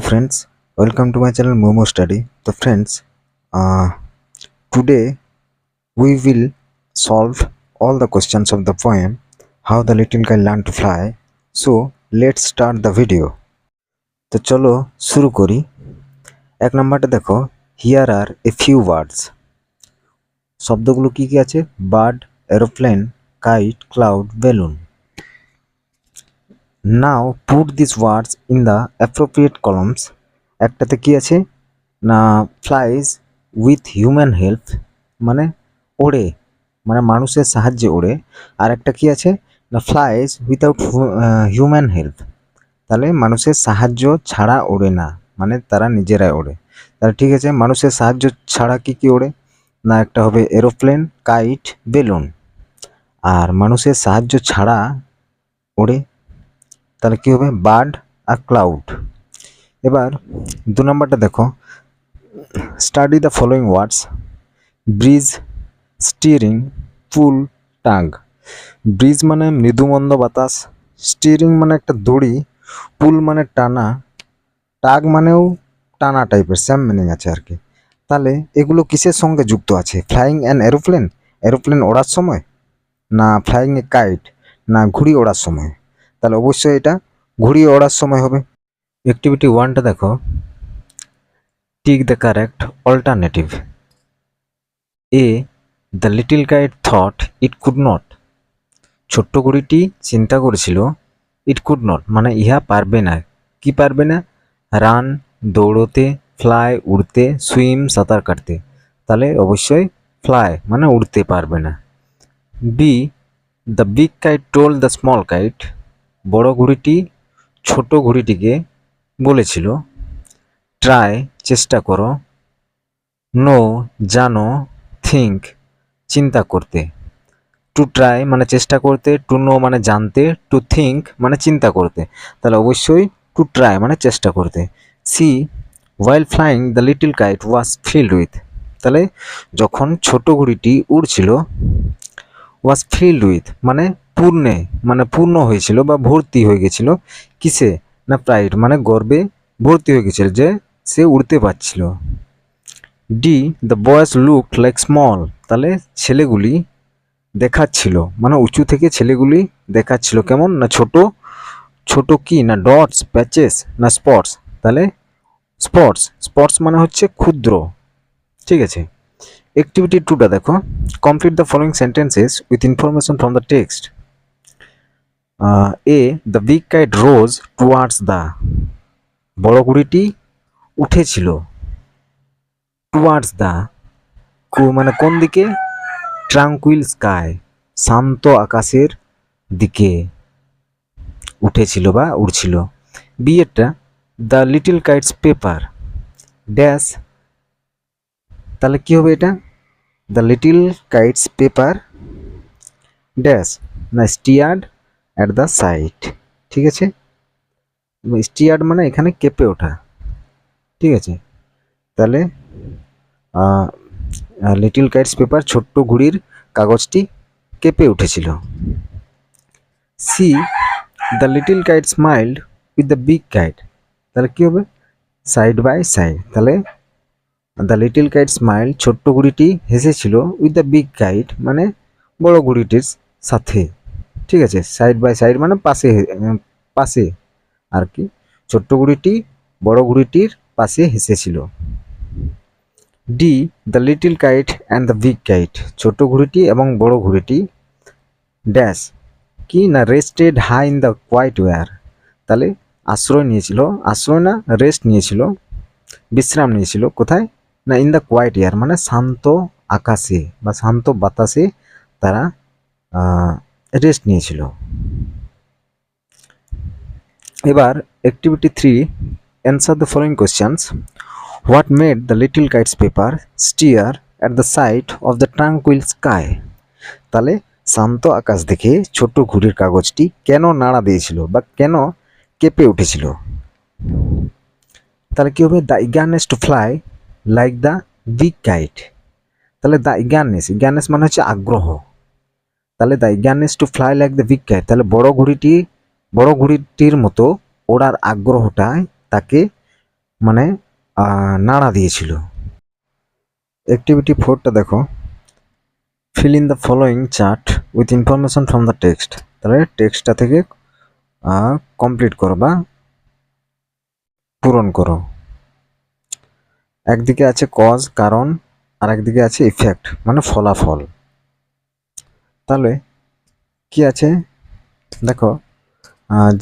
friends welcome to my channel momo study so friends uh, today we will solve all the questions of the poem how the little guy learned to fly so let's start the video তো চলো শুরু করি এক নম্বরটা দেখো here are a few words শব্দগুলো কি কি আছে bird aeroplane kite cloud balloon now put this words in the appropriate columns একটাতে কি আছে? না ফ্লাইজ উইথ হিউম্যান হেল্প মানে ওড়ে মানে মানুষের সাহায্যে ওড়ে। আর একটা কি আছে? না ফ্লাইজ উইথাউট হিউম্যান হেল্প তাহলে মানুষের সাহায্য ছাড়া ওড়ে না মানে তারা নিজেরাই ওড়ে। তাহলে ঠিক আছে, মানুষের সাহায্য ছাড়া কি কি ওড়ে? না, একটা হবে এরোপ্লেন কাইট বেলুন আর মানুষের সাহায্য ছাড়া ওড়ে তাহলে কী হবে? বার্ড আর ক্লাউড। এবার দু নম্বরটা দেখো। Study the following words. Bridge, steering, pull tug bridge মানে মৃদুমন্দ বাতাস। স্টিয়ারিং মানে একটা দড়ি। পুল মানে টানা। টাগ মানেও টানা টাইপের সেম মিনিং আছে আর কি। তাহলে এগুলো কিসের সঙ্গে যুক্ত আছে? Flying an aeroplane? এরোপ্লেন ওড়ার সময়? না, ফ্লাইং এ কাইট? না, ঘুড়ি ওড়ার সময়? তাহলে অবশ্যই এটা ঘুড়ি ওড়ার সময় হবে। অ্যাক্টিভিটি ওয়ানটা দেখো। Tick the correct alternative a the little kite thought it could not ছোট্ট ঘুড়িটি চিন্তা করেছিল ইট কুড নট মানে ইহা পারবে না। কি পারবে না? রান দৌড়তে ফ্লাই উড়তে সুইম সাঁতার কাটতে। তাহলে অবশ্যই ফ্লাই মানে উড়তে পারবে না। B the big kite told the small kite বড় ঘুড়িটি ছোট ঘুড়িটিকে বলেছিল, ট্রাই, চেষ্টা করো। নো, জানো থিঙ্ক চিন্তা করতে। টু ট্রাই মানে চেষ্টা করতে, টু নো মানে জানতে, টু থিঙ্ক মানে চিন্তা করতে। তাহলে অবশ্যই টু ট্রাই মানে চেষ্টা করতে। C while flying the little kite was filled with তাহলে যখন ছোট ঘুড়িটি উড়ছিল ওয়াজ ফিল্ড উইথ মানে পূর্ণে মানে পূর্ণ হয়েছিল বা ভর্তি হয়ে গেছিল। কিসে? না প্রাইড মানে গর্বে ভর্তি হয়ে গেছিল যে সে উড়তে পারছিল। D the boys look like small তাহলে ছেলেগুলি দেখাচ্ছিল মানে উঁচু থেকে ছেলেগুলি দেখাচ্ছিল। কেমন? না ছোট? ছোট কি? না ডটস প্যাচেস না স্পটস তাহলে স্পটস স্পটস মানে হচ্ছে ক্ষুদ্র। ঠিক আছে? অ্যাক্টিভিটি টুটা দেখো। Complete the following sentences with information from the text a the big kite rose towards the বড় ঘুড়িটি উঠেছিল টুয়ার্ডস দ্য মানে কোন দিকে? ট্রাঙ্কুইল স্কাই শান্ত আকাশের দিকে উঠেছিল বা উড়ছিল। বিয়েরটা the little kites paper dash তাহলে কি হবে এটা? The little kites paper dash না স্টিয়ার্ড অ্যাট দ্য সাইড ঠিক আছে? স্টিয়ার্ড মানে এখানে কেঁপে ওঠা, ঠিক আছে? তাহলে লিটিল কাইটস পেপার ছোট্ট ঘুড়ির কাগজটি কেঁপে উঠেছিল। C the little kite smiled with the big kite তাহলে কী হবে? সাইড বাই সাইড তাহলে দ্য লিটিল কাইট স্মাইল ছোট্ট ঘুড়িটি হেসেছিল উইথ দ্য বিগ কাইট মানে বড় ঘুড়িটির সাথে। ঠিক আছে সাইড বাই সাইড মানে পাশে পাশে আর কি ছোট্ট ঘুড়িটি বড় ঘুড়িটির পাশে হেসেছিল। D the little kite and the big kite ছোট ঘুড়িটি এবং বড় ঘুড়িটি ড্যাশ কি না rested high in the quiet air তাহলে আশ্রয় নিয়েছিল, আশ্রয় না রেস্ট নিয়েছিল, বিশ্রাম নিয়েছিল কোথায়? না ইন দ্য কোয়াইট এয়ার মানে শান্ত আকাশে বা শান্ত বাতাসে তারা রেস্ট নিয়েছিল। এবার activity three answer the following questions what made the little kite's paper stir at the side of the tranquil sky তাহলে শান্ত আকাশ দেখে ছোট্ট ঘুড়ির কাগজটি কেন নাড়া দিয়েছিল বা কেন কেঁপে উঠেছিল? তাহলে কী হবে? The eagerness to fly like the big kite তাহলে দ্য ইগারনেস ইগারনেস মানে হচ্ছে আগ্রহ। তাহলে the eagerness to fly like the kite তাহলে বড় ঘুড়িটি, বড় ঘুড়িটির মতো ওড়ার আগ্রহটায় তাকে মানে নাড়া দিয়েছিল। অ্যাক্টিভিটি ফোরটা দেখো। Fill in the following chart with information from the text তাহলে টেক্সটটা থেকে কমপ্লিট করো বা পূরণ করো। একদিকে আছে কজ কারণ আর একদিকে আছে ইফেক্ট মানে ফলাফল। তাহলে কি আছে? দেখো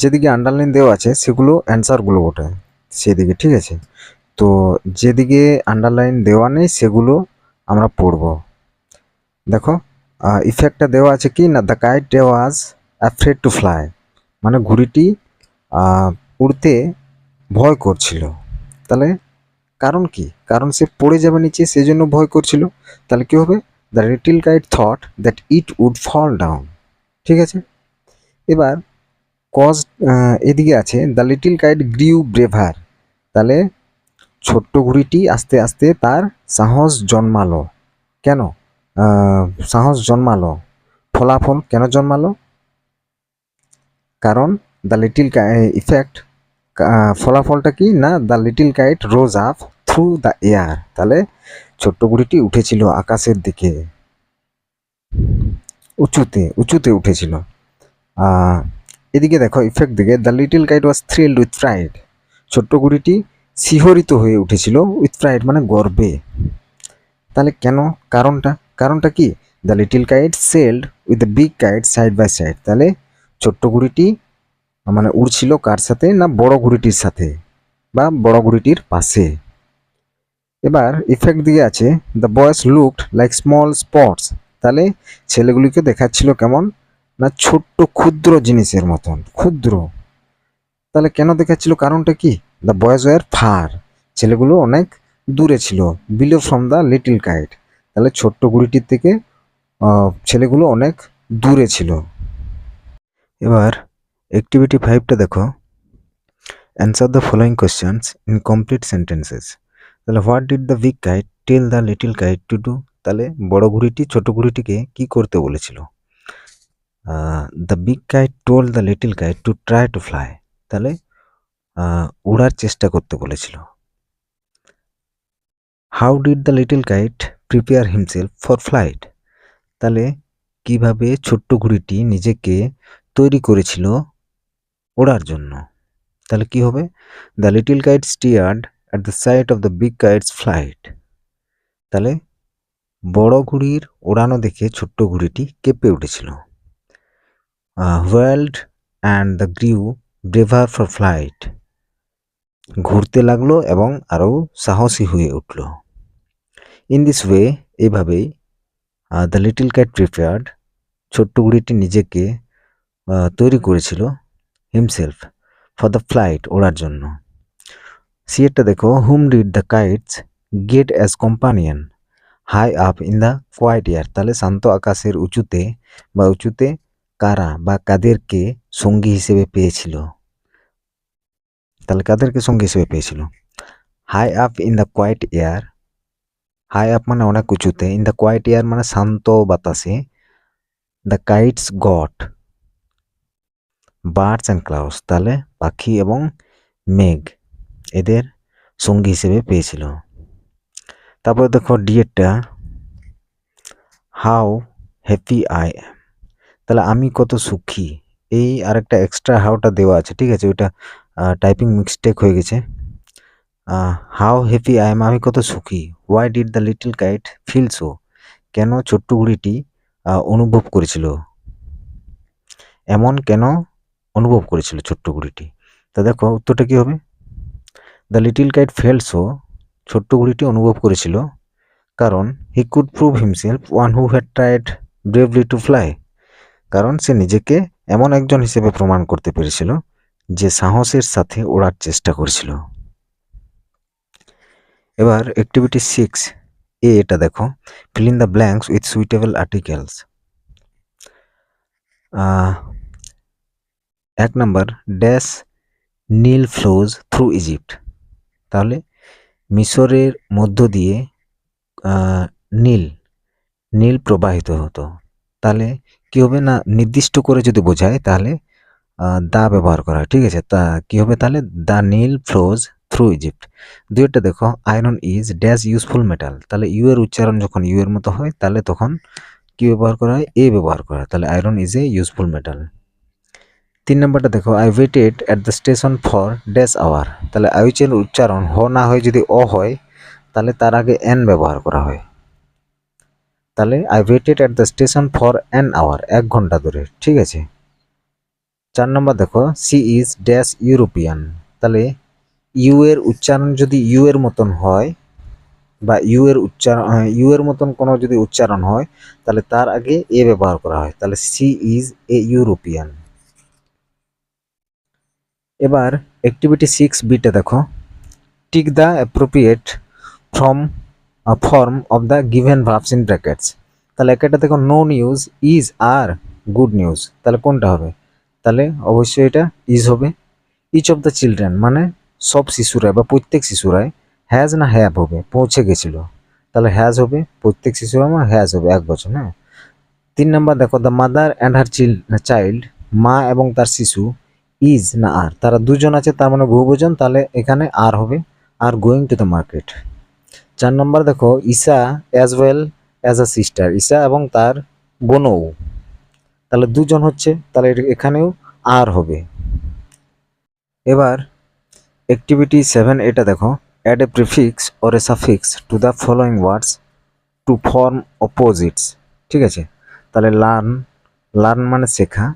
যেদিকে আন্ডারলাইন দেওয়া আছে, সেগুলো অ্যান্সারগুলো ওঠে সেদিকে, ঠিক আছে? তো যেদিকে আন্ডারলাইন দেওয়া নেই, সেগুলো আমরা পড়ব। দেখো ইফেক্টটা দেওয়া আছে কি? না the kite was afraid to fly মানে ঘুড়িটি উড়তে ভয় করছিল। তাহলে কারণ কি? কারণ সে পড়ে যাবে নিচে সেই জন্য ভয় করছিল। তাহলে কি হবে? The little kite thought that it would fall down ঠিক আছে? এবার কজ এদিকে আছে the little kite grew braver তাহলে ছোট্ট ঘুড়িটি আস্তে আস্তে তার সাহস জন্মালো। কেন? সাহস জন্মালো। ফলাফল কেন জন্মালো? কারণ দ্য লিটিল ইফেক্ট ফলাফলটা কি? না the little kite rose up through the air তাহলে ছোট্ট ঘুড়িটি উঠেছিল আকাশের দিকে। উঁচুতে উঁচুতে উঠেছিল। এদিকে দেখো ইফেক্ট দিকে। The little kite was thrilled with pride ছোট্ট ঘুড়িটি শিহরিত হয়ে উঠেছিল উইথ প্রাইড মানে গর্বে। তাহলে কেন? কারণটা? কারণটা কি? The little kite sailed with the big kite side by side তাহলে ছোট্ট ঘুড়িটি মানে উড়ছিল কার সাথে? না বড় ঘুড়িটির সাথে? বা বড় ঘুড়িটির পাশে? এবার ইফেক্ট দিয়ে আছে the boys looked like small spots তাহলে ছেলেগুলিকে দেখাচ্ছিল কেমন? না ছোট্ট ক্ষুদ্র জিনিসের মতন, ক্ষুদ্র। তাহলে কেন দেখাচ্ছিল? কারণটা কি? দ্য বয়েজ ওয়ার ফার ছেলেগুলো অনেক দূরে ছিল below from the little kite তাহলে ছোট্ট গুড়িটির থেকে ছেলেগুলো অনেক দূরে ছিল। এবার অ্যাক্টিভিটি ফাইভটা দেখো। Answer the following questions in complete sentences তাহলে what did the big kite tell the little kite to do তাহলে বড় ঘুড়িটি, ছোট ঘুড়িটিকে কি করতে বলেছিল? The big kite told the little kite to try to fly তাহলে উড়ার চেষ্টা করতে বলেছিল। How did the little kite prepare himself for flight তাহলে, কীভাবে ছোট্ট ঘুড়িটি নিজেকে তৈরি করেছিল ওড়ার জন্য? তাহলে কি হবে? The little kite steered at the side of the big kite's flight তাহলে বড় ঘুড়ির ওড়ানো দেখে ছোট্ট ঘুড়িটি কেঁপে উঠেছিল। Whirled and the grew braver for flight ঘুরতে লাগল এবং আরও সাহসী হয়ে উঠল। ইন দিস ওয়ে এইভাবেই দ্য লিটিল ক্যাট প্রিপেয়ার্ড ছোট্ট ঘুড়িটি নিজেকে তৈরি করেছিল হিমসেলফ ফর দ্য ফ্লাইট ওড়ার জন্য। সিয়েরটা দেখো whom did the kites get as companion high up in the quiet air তাহলে শান্ত আকাশের উঁচুতে বা উঁচুতে কারা বা কাদেরকে সঙ্গী হিসেবে পেয়েছিল তাহলে কাদেরকে সঙ্গী হিসেবে পেয়েছিল high up in the quiet air high up মানে অনেক উঁচুতে ইন দ্য কোয়াইট এয়ার মানে শান্ত বাতাসে the kites got birds and clouds তাহলে পাখি এবং মেঘ এদের সঙ্গী হিসেবে পেয়েছিল। তারপরে দেখো ডিএটটা হাউ হ্যাপি আই অ্যাম তাহলে আমি কত সুখী। এই আরেকটা এক্সট্রা হাউটা দেওয়া আছে, ঠিক আছে? ওইটা টাইপিং মিস্টেক হয়ে গেছে। হাউ হ্যাপি আই এম, আমি কত সুখী। Why did the little kite feel so? কেন ছোট্ট ঘুড়িটি অনুভব করেছিল? এমন কেন অনুভব করেছিল ছোট্ট ঘুড়িটি তা দেখো, উত্তরটা কী হবে? The little kite felt so ছোট্ট ঘুড়িটি অনুভব করেছিল, কারণ he could prove himself one who had tried bravely to fly কারণ সে নিজেকে এমন একজন হিসেবে প্রমাণ করতে পেরেছিল, যে সাহসের সাথে ওড়ার চেষ্টা করেছিল। এবার অ্যাক্টিভিটি সিক্স এ এটা দেখো fill in the blanks with suitable articles এক নম্বর dash Nile flows through Egypt তাহলে মিশরের মধ্য দিয়ে নীল নীল প্রবাহিত হতো। তাহলে কি হবে না, নির্দিষ্ট করে যদি বোঝায় তাহলে দা ব্যবহার করা ঠিক আছে, তা কি হবে তাহলে? The Nile flows through Egypt. দুইটা দেখো, iron is dash useful metal. তাহলে ইউ এর উচ্চারণ যখন ইউ এর মতো হয়, তাহলে তখন কি ব্যবহার করা হয়? এ ব্যবহার করা তাহলে iron is a useful metal. তিন নম্বরটা দেখো I waited at the station for dash hour তাহলে আইউচের উচ্চারণ হ না হয় যদি অ হয়, তাহলে তার আগে এন ব্যবহার করা হয়। তাহলে I waited at the station for an hour এক ঘণ্টা ধরে, ঠিক আছে? চার নম্বর দেখো সি ইজ ড্যাশ ইউরোপিয়ান তাহলে ইউ এর উচ্চারণ যদি ইউ এর মতন হয় বা ইউ এর উচ্চারণ ইউ এর মতন কোনো যদি উচ্চারণ হয়, তাহলে তার আগে এ ব্যবহার করা হয়। তাহলে সি ইজ এ ইউরোপিয়ান এবার অ্যাক্টিভিটি সিক্স বিটা দেখো। Tick the appropriate from form of the given verbs in brackets তাহলে একটা দেখো no news is are good news তাহলে কোনটা হবে? তাহলে অবশ্যই এটা ইজ হবে। ইচ অফ দ্য চিলড্রেন মানে সব শিশুরাই বা প্রত্যেক শিশুরাই হ্যাজ না হ্যাভ হবে, পৌঁছে গেছিল। তাহলে হ্যাজ হবে, প্রত্যেক শিশুরা আমার হ্যাজ হবে এক বছর হ্যাঁ তিন নাম্বার দেখো the mother and her child মা এবং তার শিশু ইজ না আর তারা দুজন আছে, তার মানে বহুবচন তাহলে এখানে আর হবে। Are going to the market চার নম্বর দেখো Isha as well as a sister Isha এবং তার বোনও। তাহলে দুজন হচ্ছে, তাহলে এখানেও আর হবে। এবার অ্যাক্টিভিটি সেভেন এটা দেখো। Add a prefix or a suffix to the following words to form opposites ঠিক আছে? তাহলে লার্ন লার্ন মানে শেখা।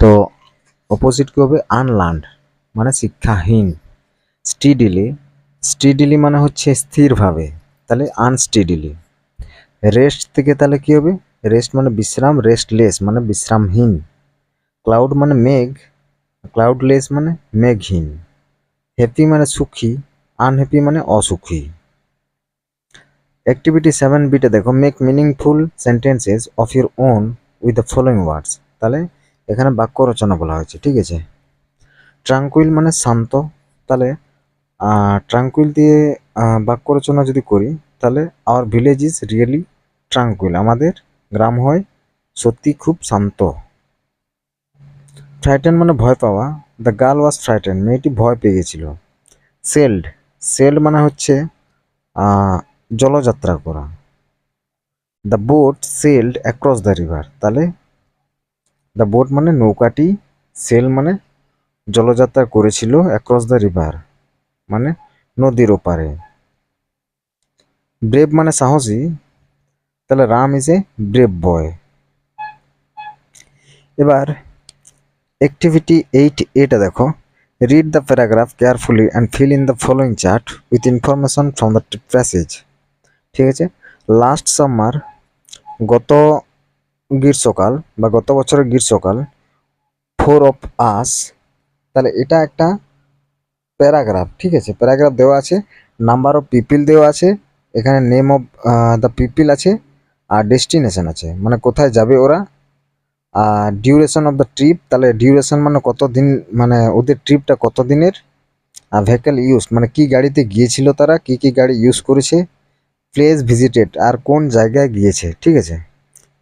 তো অপোজিট কি হবে? আনলার্নড মানে শিক্ষাহীন। স্টিডিলি স্টিডিলি মানে হচ্ছে স্থিরভাবে, তাহলে আনস্টিডিলি রেস্ট থেকে তাহলে কি হবে? রেস্ট মানে বিশ্রাম রেস্টলেস মানে বিশ্রামহীন। ক্লাউড মানে মেঘ ক্লাউডলেস মানে মেঘহীন। হ্যাপি মানে সুখী আনহ্যাপি মানে অসুখী। অ্যাক্টিভিটি সেভেন বিটে দেখো make meaningful sentences of your own with the following words তাহলে এখানে বাক্য রচনা বলা হয়েছে, ঠিক আছে? ট্রাঙ্কুইল মানে শান্ত। তাহলে ট্রাঙ্কুইল দিয়ে বাক্য রচনা যদি করি, তাহলে our village is really tranquil আমাদের গ্রাম হয় সত্যি খুব শান্ত। ফ্রাইটেন মানে ভয় পাওয়া। দ্য গার্ল ওয়াজ ফ্রাইটেন মেয়েটি ভয় পেয়ে গেছিল। সেল্ড সেল্ড মানে হচ্ছে জলযাত্রা করা। The boat sailed across the river তাহলে দ্য বোট মানে নৌকাটি সেল মানে জলযাত্রা করেছিল অ্যাক্রস দ্য রিভার মানে নদীর ওপারে। ব্রেভ মানে সাহসী, তাহলে Ram is a brave boy এবার অ্যাক্টিভিটি এইট এটা দেখো। Read the paragraph carefully and fill in the following chart with information from the passage ঠিক আছে? লাস্ট সামার গত গ্রীষ্মকাল বা গত বছরের গ্রীষ্মকাল ফোর অফ আস তাহলে এটা একটা প্যারাগ্রাফ, ঠিক আছে? প্যারাগ্রাফ দেওয়া আছে নাম্বার অফ পিপিল দেওয়া আছে, এখানে নেম অফ দ্য পিপিল আছে, আর ডেস্টিনেশন আছে মানে কোথায় যাবে ওরা, আর ডিউরেশন অফ দ্য ট্রিপ তাহলে ডিউরেশন মানে কত দিন মানে ওদের ট্রিপটা কত দিনের আর ভেহিক্যাল ইউজ মানে কি গাড়িতে গিয়েছিল তারা, কি কি গাড়ি ইউজ করেছে প্লেস ভিজিটেড আর কোন জায়গায় গিয়েছে, ঠিক আছে?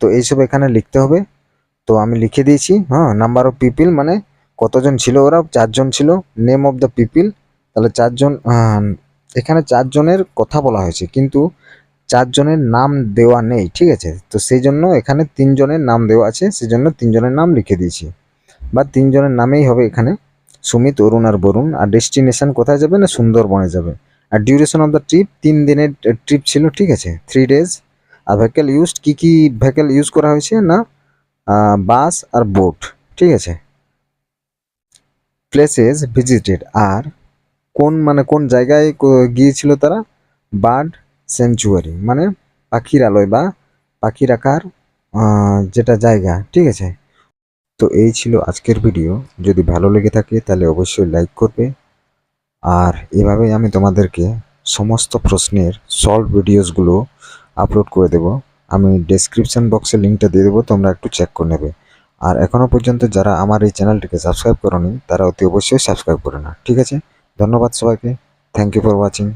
তো এইসব এখানে লিখতে হবে। তো আমি লিখে দিয়েছি হ্যাঁ নাম্বার অফ পিপিল মানে কতজন ছিল ওরা? চারজন ছিল। নেম অফ দ্য পিপিল তাহলে চারজন এখানে চারজনের কথা বলা হয়েছে, কিন্তু চারজনের নাম দেওয়া নেই, ঠিক আছে? তো সেই জন্য এখানে তিনজনের নাম দেওয়া আছে সেই জন্য তিনজনের নাম লিখে দিয়েছি। বা তিনজনের নামেই হবে এখানে সুমিত, অরুণ আর বরুণ। আর ডেস্টিনেশন কোথায় যাবে না সুন্দরবনে যাবে? আর ডিউরেশন অফ দ্য ট্রিপ তিন দিনের ট্রিপ ছিল, ঠিক আছে? থ্রি ডেজ আর ভেহিক্যাল ইউজ কি কি ভেহিক্যাল ইউজ করা হয়েছে না বাস আর বোট ঠিক আছে? প্লেসেস ভিজিটেড আর কোন মানে কোন জায়গায় গিয়েছিল তারা? বার্ড সেঞ্চুয়ারি মানে পাখির আলয় বা পাখি রাখার যেটা জায়গা, ঠিক আছে? তো এই ছিল আজকের ভিডিও যদি ভালো লেগে থাকে তাহলে অবশ্যই লাইক করবে। আর এভাবেই আমি তোমাদেরকে সমস্ত প্রশ্নের সলভ ভিডিওসগুলো আপলোড করে দেব। আমি ডেসক্রিপশন বক্সে লিঙ্কটা দিয়ে দেবো, তোমরা একটু চেক করে নেবে। আর এখনও পর্যন্ত যারা আমার এই চ্যানেলটিকে সাবস্ক্রাইব করনি, তারা অতি অবশ্যই সাবস্ক্রাইব করে না ঠিক আছে? ধন্যবাদ সবাইকে। Thank you for watching